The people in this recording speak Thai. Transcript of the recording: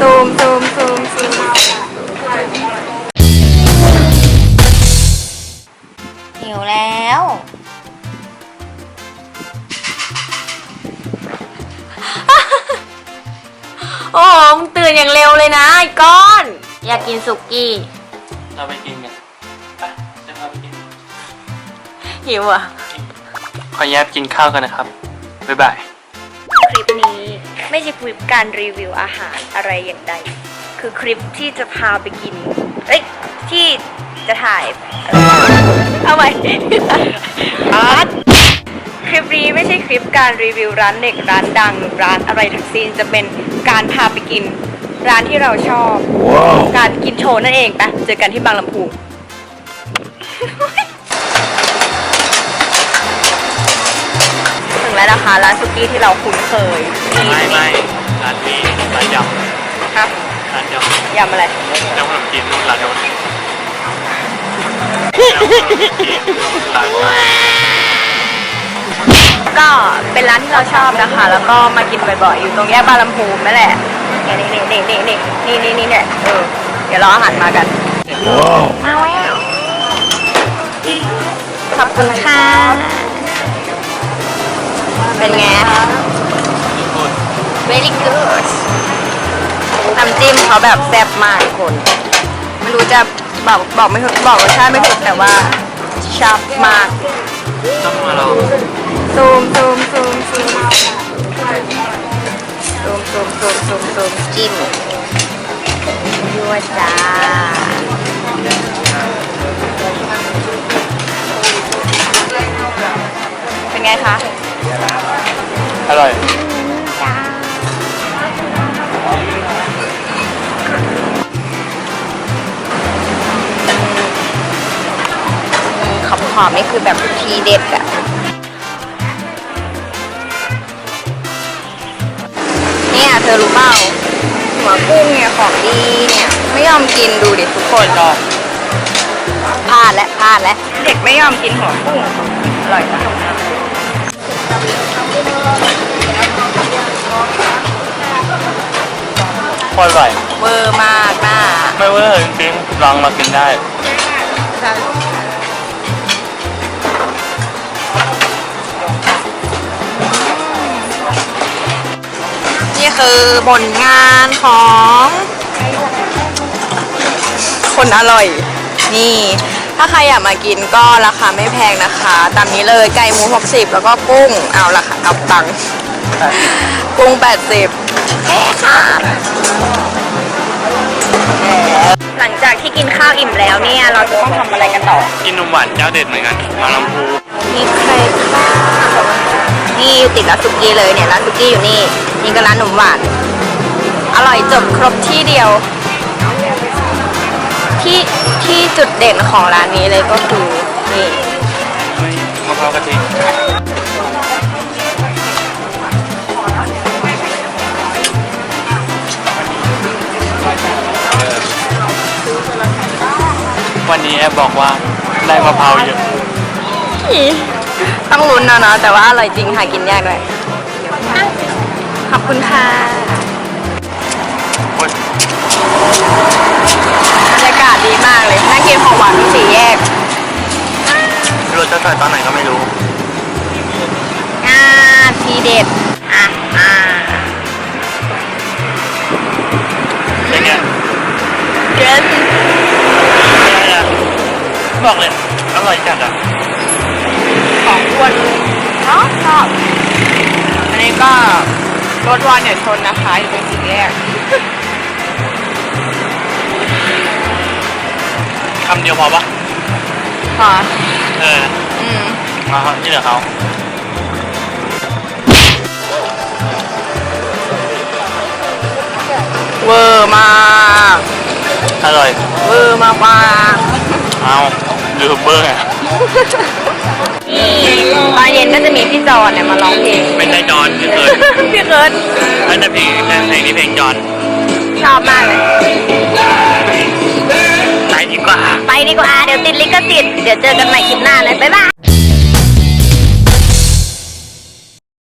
ซูมซูมซูมซูมหิวแล้ว โอ้โหมึงตื่นอย่างเร็วเลยนะไอ้ก้อน อยากกินสุกี้ เราไปกินกันไปจะพาไปกินหิวอะ ขอแยบกินข้าวกันนะครับ บ๊ายบาย คลิปนี้ไม่ใช่คลิปการรีวิวอาหารอะไรอย่างใด คือคลิปที่จะพาไปกิน เอ้ย ที่จะถ่ายเอาใหม่อาร์ตคลิปนี้ไม่ใช่คลิปการรีวิวร้านเด็กร้านดังร้านอะไรทั้งสิ้นจะเป็นการพาไปกิน ร้านที่เราชอบ การกินโชว์นั่นเองไปเจอกันที่บางลำพู แล้วนะคะร้านสุกี้ที่เราคุ้นเคยไม่ไม่ร้านนี้ร้านยครับำร้านยำยำอะไร แล้วขนมจีนนู่นร้านโน้นแล้วขนมจีนร้านโน้นก็เป็นร้านที่เราชอบนะคะ แล้วก็มากินบ่อยๆ อยู่ตรงแยกบางลำพูนั่นแหละนี่นี่นี่นี่นี่นี่นี่นี่เนี่ยเออเดี๋ยวรออาหารมากันมาแล้วขอบคุณค่ะ เป็นไง very good น้ำจิ้มเขาแบบแซ่บมากทุกคน ไม่รู้จะบอกบอกไม่ถูกบอกรสชาติไม่ถูกแต่ว่าชอบมาก ต้องมาลองซูมซูมซูมซูมซูมซูมซูมซูมซูมจิ้มยั่วจ้าเป็นไงคะ อร่อยขอบขอบนี่คือแบบทีเด็ดอะเนี่ยเธอรู้เปล่าหัวกุ้งเนี่ยของดีเนี่ย ไม่ยอมกินดูดิทุกคนชอบพลาดและพลาดและเด็กไม่ยอมกินหัวกุ้งอร่อยนะ โคตรอร่อยเวอร์มากน่าไม่เวอร์จริงๆลองมากินได้ นี่คือผลงานของ คนอร่อย นี่ ถ้าใครอยากมากินก็ราคาไม่แพงนะคะ ตามนี้เลยไก่หมู 60 แล้วก็กุ้ง เอาราคากับตังค์กุ้ง 80แค่ค่ะหลังจากที่กินข้าวอิ่มแล้วเนี่ย เราจะต้องทำอะไรกันต่อ กินนมหวานเจ้าเด็ดเหมือนกัน มาลำพูมีใครค่ะนี่อยู่ติดร้านสุกี้เลยเนี่ยร้านสุกี้อยู่นี่นี่ก็ร้านขนมหวาน อร่อยจบครบที่เดียว ที่ ที่จุดเด่นของร้านนี้เลยก็คือนี่มะพร้าวกะทิวันนี้แอบบอกว่าได้มะพร้าวเยอะต้องลุ้นนะเนาะแต่ว่าอร่อยจริงหากินยากด้วยอะขอบคุณค่ะ ดีมากเลยนั่งกินของหวานที่สี่แยกไม่รู้จะใส่ตอนไหนก็ไม่รู้ อ่าทีเด็ด อะอ่าเป็นไงเกินอะไรอะบอกเลย อร่อยจัดอะของอ้วนเนาะชอบอันนี้ก็รถวันเนี่ยชนนะคะอยู่ตรงสี่แยก คำเดียวพอปะค่ะเอออืมมาที่เหลือเขาเวอร์มากอร่อย เวอร์มากมากเอายูทูบเบอร์ไงตอนเย็นก็จะมีพี่จอนเนี่ยมาร้องเพลงเป็นได้จอนที่เคยพี่เคิร์ดอันนั้นเพลงเพลงนี้เพลงจอนชอบมากเลย ดีกว่า เดี๋ยวติดลิขสิทธิ์ เดี๋ยวเจอกันใหม่คลิปหน้าเลย บ๊ายบาย